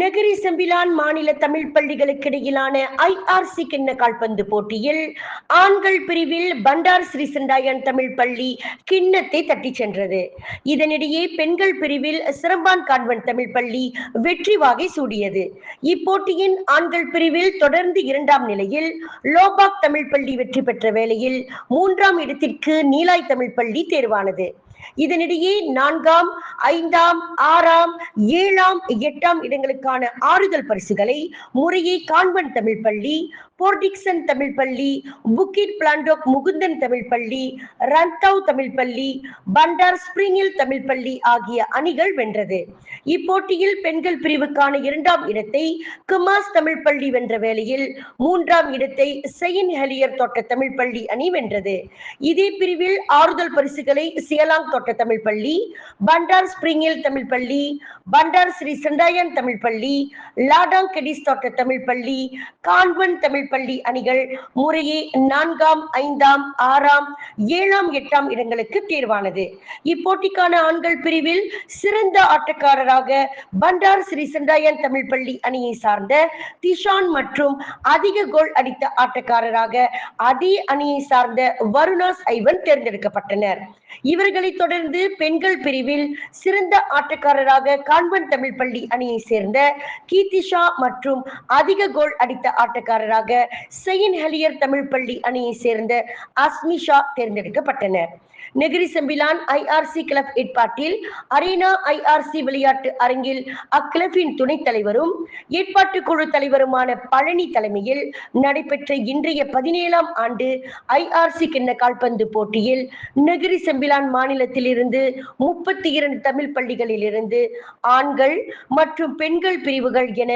Sembilan மாநில தமிழ் பள்ளிகளுக்கு இடையிலான ஐஆர்சி கிண்ண கால்பந்து போட்டியில் ஆண்கள் பிரிவில் பண்டார் ஸ்ரீ செண்டாயன் தமிழ் பள்ளி கிண்ணத்தை தட்டிச் சென்றது. இதனிடையே பெண்கள் பிரிவில் சிரம்பான் கான்வென்ட் தமிழ் பள்ளி வெற்றி வாகை சூடியது. இப்போட்டியின் ஆண்கள் பிரிவில் தொடர்ந்து இரண்டாம் நிலையில் லோபாக் தமிழ் பள்ளி வெற்றி பெற்ற வேளையில் மூன்றாம் இடத்திற்கு நீலாய் தமிழ் பள்ளி தேர்வானது. இதனிடையே நான்காம் ஐந்தாம் ஆறாம் ஏழாம் எட்டாம் இடங்களுக்கான ஆறுதல் பரிசுகளை முறையே கான்வென்ட் தமிழ் பள்ளி போர்டிக்சன் தமிழ் பள்ளி புக்கிட் பிளாண்டோக் முகுந்தன் தமிழ் பள்ளி ரன்தவ் தமிழ் பள்ளி பண்டார் ஸ்பிரிங்கில் தமிழ் பள்ளி ஆகிய அணிகள் வென்றது. இப்போட்டியில் பெண்கள் பிரிவுக்கான இரண்டாம் இடத்தை குமாஸ் தமிழ் பள்ளி வென்ற வேளையில் மூன்றாம் இடத்தை செயின் ஹெலியர் தோட்ட தமிழ் பள்ளி அணி வென்றது. இதே பிரிவில் ஆறுதல் பரிசுகளை சியலாங் தோட்ட தமிழ் பள்ளி பண்டார் ஸ்பிரிங்கில் தமிழ் பள்ளி பண்டார் ஸ்ரீ செண்டாயன் தமிழ் பள்ளி லாடாங் கெடிஸ் தோட்ட தமிழ் பள்ளி கான்வன் தமிழ் பள்ளி அணிகள் முறையே நான்காம் ஐந்தாம் ஆறாம் ஏழாம் எட்டாம் இடங்களுக்கு தேர்வானது. இப்போட்டிக்கான ஆண்கள் பிரிவில் சிறந்த ஆட்டக்காரராக பண்டார் ஸ்ரீ செண்டாயன் தமிழ் பள்ளி அணியை சார்ந்த திஷான் மற்றும் அதிக கோல் அடித்த ஆட்டக்காரராக அதே அணியை சார்ந்த வருணாஸ் ஐவன் தேர்ந்தெடுக்கப்பட்டனர். இவர்களை தொடர்ந்து பெண்கள் பிரிவில் சிறந்த ஆட்டக்காரராக கான்வென்ட் தமிழ் பள்ளி அணியை சேர்ந்த கீர்த்திஷா மற்றும் அதிக கோல் அடித்த ஆட்டக்காரராக செயின் ஹெலியர் தமிழ் பள்ளி அணியை சேர்ந்த அஸ்மிஷா தேர்ந்தெடுக்கப்பட்டனர். நெகிரி செம்பிலான் ஐஆர்சி கிளப் ஏற்பாட்டில் அரீனா ஐஆர்சி விளையாட்டு அரங்கில் அக்கிளப்பின் துணைத் தலைவரும் ஏற்பாட்டு குழு தலைவருமான பழனி தலைமையில் நடைபெற்ற இன்றைய பதினேழாம் ஆண்டு ஐஆர்சி கிண்ண கால்பந்து போட்டியில் நெகிரி செம்பிலான் மாநிலத்தில் இருந்து முப்பத்தி இரண்டு தமிழ் பள்ளிகளில் இருந்து ஆண்கள் மற்றும் பெண்கள் பிரிவுகள் என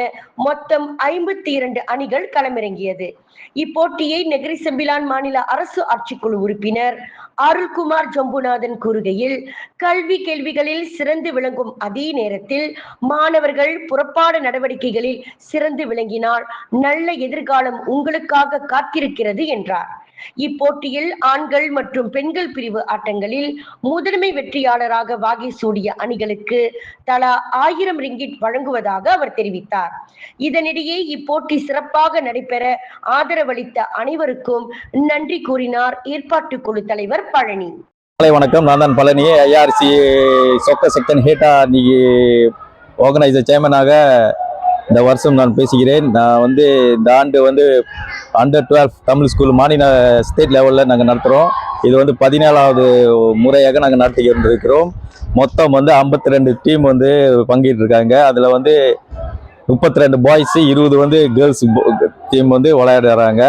மொத்தம் ஐம்பத்தி இரண்டு அணிகள் களமிறங்கியது. இப்போட்டியை நெகிரி செம்பிலான் மாநில அரசு ஆட்சிக்குழு உறுப்பினர் அருள்குமார் ஜம்புநாதன் கூறுகையில் கல்வி கேள்விகளில் சிறந்து விளங்கும் அதே நேரத்தில் மாணவர்கள் புறப்பாடு நடவடிக்கைகளில் சிறந்து விளங்கினால் நல்ல எதிர்காலம் உங்களுக்காக காத்திருக்கிறது என்றார். இப்போட்டியில் ஆண்கள் மற்றும் பெண்கள் பிரிவு ஆட்டங்களில் முதன்மை வெற்றியாளராக வாகி சூடிய அணிகளுக்கு தலா ஆயிரம் ரிங்கிட் வழங்குவதாக அவர் தெரிவித்தார். இதனிடையே இப்போட்டி சிறப்பாக நடைபெற ஆதரவளித்த அனைவருக்கும் நன்றி கூறினார் ஏற்பாட்டு குழு தலைவர் பழனி. காலை வணக்கம். நான் தான் பழனி ஐஆர்சி சொக்க செக்டன் ஹேட்டா இன்னைக்கு ஆர்கனைசர் சேர்மனாக இந்த வருஷம் நான் பேசுகிறேன். நான் வந்து இந்த ஆண்டு வந்து அண்டர் டுவெல் தமிழ் ஸ்கூல் மாநில ஸ்டேட் லெவலில் நாங்கள் நடத்துகிறோம் இது வந்து பதினேழாவது முறையாக நாங்கள் நடத்தி கொண்டிருக்கிறோம். மொத்தம் வந்து ஐம்பத்தி ரெண்டு டீம் வந்து பங்கிட்டு இருக்காங்க அதில் வந்து முப்பத்தி ரெண்டு பாய்ஸு இருபது வந்து கேர்ள்ஸ் டீம் வந்து விளையாடுறாங்க.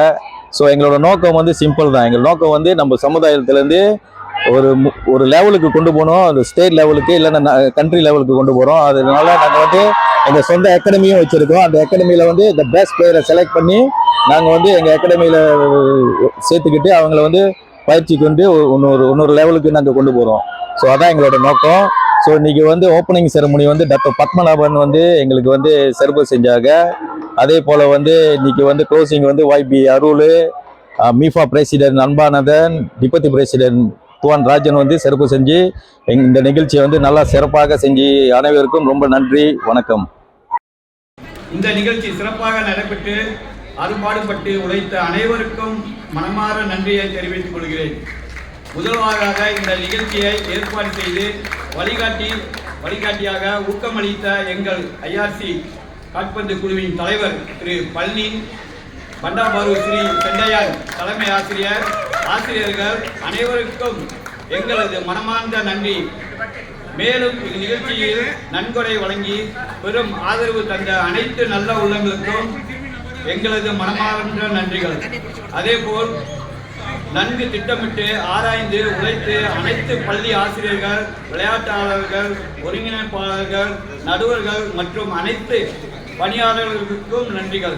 ஸோ எங்களோட நோக்கம் வந்து சிம்பிள் தான். எங்கள் நோக்கம் வந்து நம்ம சமுதாயத்துலேருந்து ஒரு மு- ஒரு லெவலுக்கு கொண்டு போகணும் அது ஸ்டேட் லெவலுக்கு இல்லைன்னா கண்ட்ரி லெவலுக்கு கொண்டு போகிறோம் அதனால நாங்கள் வந்து எங்கள் சொந்த அகாடமியும் வச்சுருக்கோம். அந்த அகாடமியில் வந்து இந்த பெஸ்ட் பிளேயரை செலக்ட் பண்ணி நாங்கள் வந்து எங்கள் அகாடமியில் சேர்த்துக்கிட்டு அவங்கள வந்து பயிற்சி கொண்டு இன்னொரு இன்னொரு லெவலுக்கு நாங்கள் கொண்டு போகிறோம் ஸோ அதான் எங்களோட நோக்கம். ஸோ இன்னைக்கு வந்து ஓப்பனிங் செரமனி வந்து டாக்டர் பத்மநாபன் வந்து எங்களுக்கு வந்து சிறப்பு செஞ்சாங்க. அதே போல் வந்து இன்னைக்கு வந்து க்ளோசிங் வந்து YB Arul MIFA president Anbanathan deputy president Tuan Rajan வந்து சிறப்பு செஞ்சு இந்த நிகழ்ச்சியை வந்து நல்லா சிறப்பாக செஞ்சு அனைவருக்கும் ரொம்ப நன்றி வணக்கம். இந்த நிகழ்ச்சி சிறப்பாக நடைபெற்று அறுபாடுபட்டு உழைத்த அனைவருக்கும் மனமாற நன்றியை தெரிவித்துக் கொள்கிறேன். முதல்வராக இந்த நிகழ்ச்சியை ஏற்பாடு செய்து வழிகாட்டி வழிகாட்டியாக ஊக்கமளித்த எங்கள் ஐஆர்சி காட்பந்து குழுவின் தலைவர் திரு பழனி பண்டாபாரு ஸ்ரீ செண்டையார் தலைமை ஆசிரியர் ஆசிரியர்கள் அனைவருக்கும் எங்களது மனமார்ந்த நன்றி. மேலும் இந்நிகழ்ச்சியில் நன்கொடை வழங்கி பெரும் ஆதரவு தந்த அனைத்து நல்ல உள்ளங்களுக்கும் எங்களது மனமார்ந்த நன்றிகள். அதேபோல் நன்கு திட்டமிட்டு ஆராய்ந்து உழைத்து அனைத்து பள்ளி ஆசிரியர்கள் விளையாட்டாளர்கள் ஒருங்கிணைப்பாளர்கள் நடுவர்கள் மற்றும் அனைத்து பணியாளர்களுக்கும் நன்றிகள்.